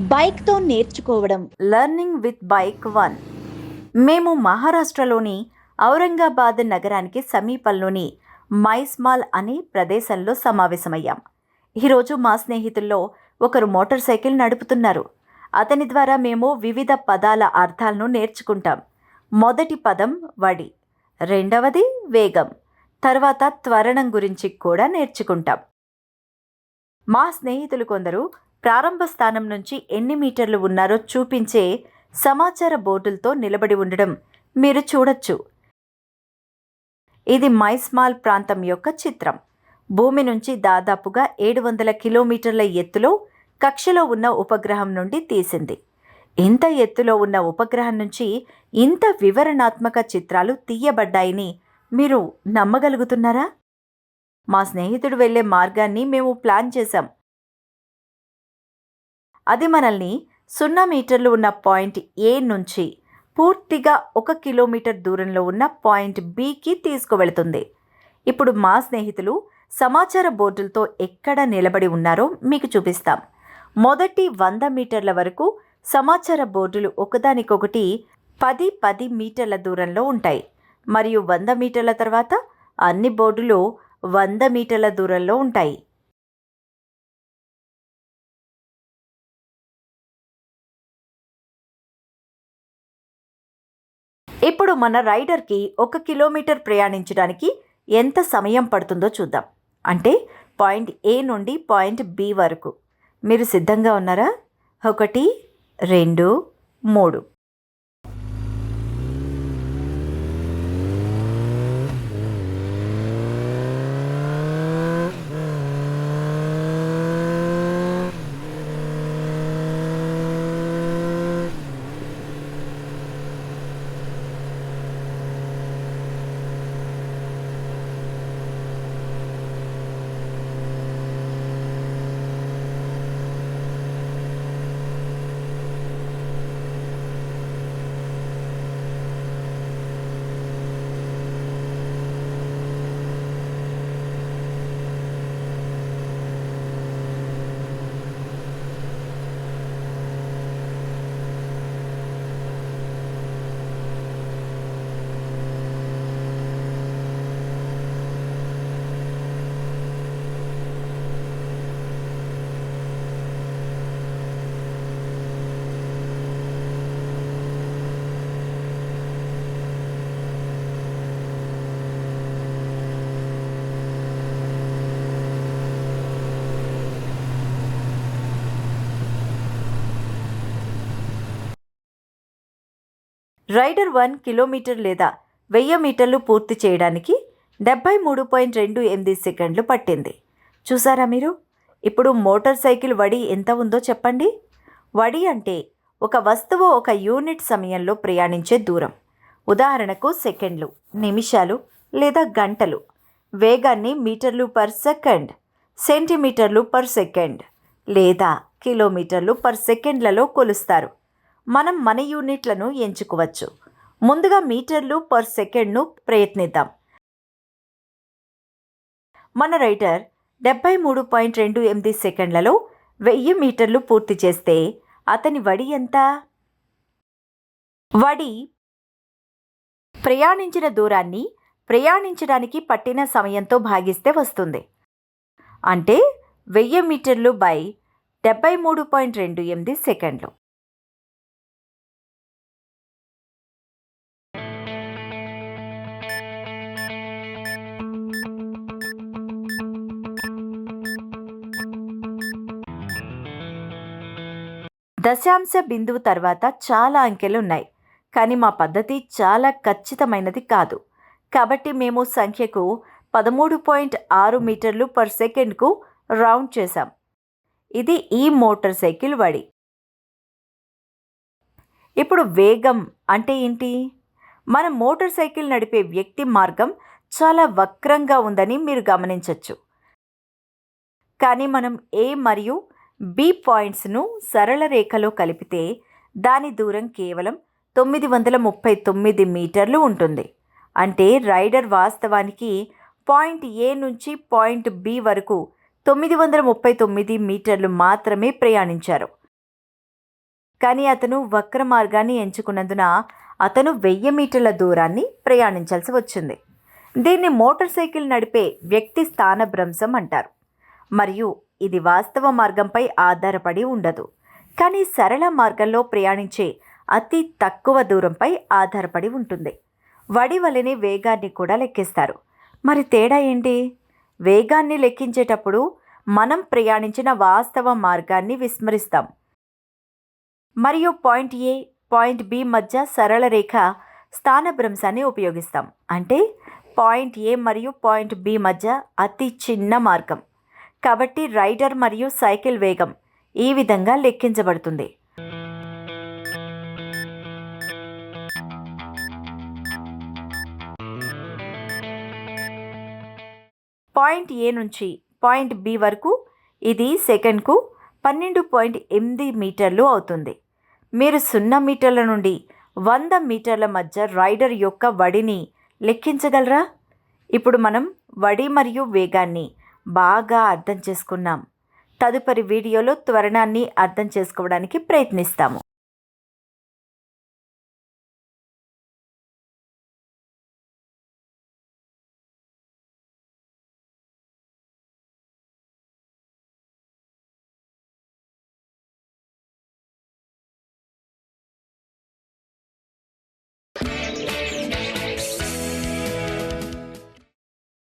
బైక్తో నేర్చుకోవడం. Learning with bike one. మేము మహారాష్ట్రలోని ఔరంగాబాద్ నగరానికి సమీపంలోని మైస్మాల్ అనే ప్రదేశంలో సమావేశమయ్యాం. ఈరోజు మా స్నేహితుల్లో ఒకరు మోటార్ సైకిల్ నడుపుతున్నారు. అతని ద్వారా మేము వివిధ పదాల అర్థాలను నేర్చుకుంటాం. మొదటి పదం వడి రెండవది వేగం తర్వాత త్వరణం గురించి కూడా నేర్చుకుంటాం. మా స్నేహితులు కొందరు ప్రారంభ స్థానం నుంచి ఎన్ని మీటర్లు ఉన్నారో చూపించే సమాచార బోర్డులతో నిలబడి ఉండడం మీరు చూడొచ్చు. ఇది మైస్మాల్ ప్రాంతం యొక్క చిత్రం. భూమి నుంచి దాదాపుగా ఏడు వందల కిలోమీటర్ల ఎత్తులో కక్షలో ఉన్న ఉపగ్రహం నుండి తీసింది. ఇంత ఎత్తులో ఉన్న ఉపగ్రహం నుంచి ఇంత వివరణాత్మక చిత్రాలు తీయబడ్డాయని మీరు నమ్మగలుగుతున్నారా? మా స్నేహితుడు వెళ్ళే మార్గాన్ని మేము ప్లాన్ చేశాం. అది మనల్ని సున్నా మీటర్లు ఉన్న పాయింట్ ఏ నుంచి పూర్తిగా ఒక కిలోమీటర్ దూరంలో ఉన్న పాయింట్ బికి తీసుకువెళుతుంది. ఇప్పుడు మా స్నేహితులు సమాచార బోర్డులతో ఎక్కడ నిలబడి ఉన్నారో మీకు చూపిస్తాం. మొదటి వంద మీటర్ల వరకు సమాచార బోర్డులు ఒకదానికొకటి పది పది మీటర్ల దూరంలో ఉంటాయి. మరియు వంద మీటర్ల తర్వాత అన్ని బోర్డులు వంద మీటర్ల దూరంలో ఉంటాయి. ఇప్పుడు మన రైడర్కి ఒక కిలోమీటర్ ప్రయాణించడానికి ఎంత సమయం పడుతుందో చూద్దాం. అంటే పాయింట్ ఏ నుండి పాయింట్ బి వరకు. మీరు సిద్ధంగా ఉన్నారా? ఒకటి రెండు మూడు. రైడర్ వన్ కిలోమీటర్ లేదా వెయ్యి మీటర్లు పూర్తి చేయడానికి డెబ్బై మూడు పాయింట్ రెండు ఎనిమిది సెకండ్లు పట్టింది. చూసారా మీరు? ఇప్పుడు మోటార్ సైకిల్ వడి ఎంత ఉందో చెప్పండి. వడి అంటే ఒక వస్తువు ఒక యూనిట్ సమయంలో ప్రయాణించే దూరం. ఉదాహరణకు సెకండ్లు నిమిషాలు లేదా గంటలు. వేగాన్ని మీటర్లు పర్ సెకండ్ సెంటీమీటర్లు పర్ సెకండ్ లేదా కిలోమీటర్లు పర్ సెకండ్లలో కొలుస్తారు. మనం మన యూనిట్లను ఎంచుకోవచ్చు. ముందుగా మీటర్లు పర్ సెకండ్ను ప్రయత్నిద్దాం. మన రైటర్ డెబ్బై మూడు పాయింట్ రెండు ఎనిమిది సెకండ్లలో వెయ్యి మీటర్లు పూర్తి చేస్తే అతని వడి ఎంత? వడి ప్రయాణించిన దూరాన్ని ప్రయాణించడానికి పట్టిన సమయంతో భాగిస్తే వస్తుంది. అంటే వెయ్యి మీటర్లు బై డెబ్బై మూడు పాయింట్ రెండు ఎనిమిది సెకండ్లు. దశాంశ బిందువు తర్వాత చాలా అంకెలు ఉన్నాయి కానీ మా పద్ధతి చాలా ఖచ్చితమైనది కాదు. కాబట్టి మేము సంఖ్యకు పదమూడు పాయింట్ ఆరు మీటర్లు పర్ సెకండ్కు రౌండ్ చేశాం. ఇది ఈ మోటార్ సైకిల్ వడి. ఇప్పుడు వేగం అంటే ఏంటి? మన మోటార్ సైకిల్ నడిపే వ్యక్తి మార్గం చాలా వక్రంగా ఉందని మీరు గమనించవచ్చు కానీ మనం ఏ మరియు బి పాయింట్స్ను సరళ రేఖలో కలిపితే దాని దూరం కేవలం తొమ్మిది వందల ముప్పై తొమ్మిది మీటర్లు ఉంటుంది. అంటే రైడర్ వాస్తవానికి పాయింట్ ఏ నుంచి పాయింట్ బి వరకు తొమ్మిది వందల ముప్పై తొమ్మిది మీటర్లు మాత్రమే ప్రయాణించారు. కానీ అతను వక్ర మార్గాన్ని ఎంచుకున్నందున అతను వెయ్యి మీటర్ల దూరాన్ని ప్రయాణించాల్సి వచ్చింది. దీన్ని మోటార్ సైకిల్ నడిపే వ్యక్తి స్థానభ్రంశం అంటారు. మరియు ఇది వాస్తవ మార్గంపై ఆధారపడి ఉండదు. కానీ సరళ మార్గంలో ప్రయాణించే అతి తక్కువ దూరంపై ఆధారపడి ఉంటుంది. వడి వేగాన్ని కూడా లెక్కిస్తారు. మరి తేడా ఏంటి? వేగాన్ని లెక్కించేటప్పుడు మనం ప్రయాణించిన వాస్తవ మార్గాన్ని విస్మరిస్తాం. మరియు పాయింట్ ఏ పాయింట్ బి మధ్య సరళ రేఖ స్థానభ్రంశాన్ని ఉపయోగిస్తాం. అంటే పాయింట్ ఏ మరియు పాయింట్ బి మధ్య అతి చిన్న మార్గం. కాబట్టి రైడర్ మరియు సైకిల్ వేగం ఈ విధంగా లెక్కించబడుతుంది. పాయింట్ ఏ నుంచి పాయింట్ బి వరకు ఇది సెకండ్కు పన్నెండు పాయింట్ ఎనిమిది మీటర్లు అవుతుంది. మీరు సున్నా మీటర్ల నుండి వంద మీటర్ల మధ్య రైడర్ యొక్క వడిని లెక్కించగలరా? ఇప్పుడు మనం వడి మరియు వేగాన్ని బాగా అర్థం చేసుకున్నాం. తదుపరి వీడియోలో త్వరణాన్ని అర్థం చేసుకోవడానికి ప్రయత్నిస్తాము.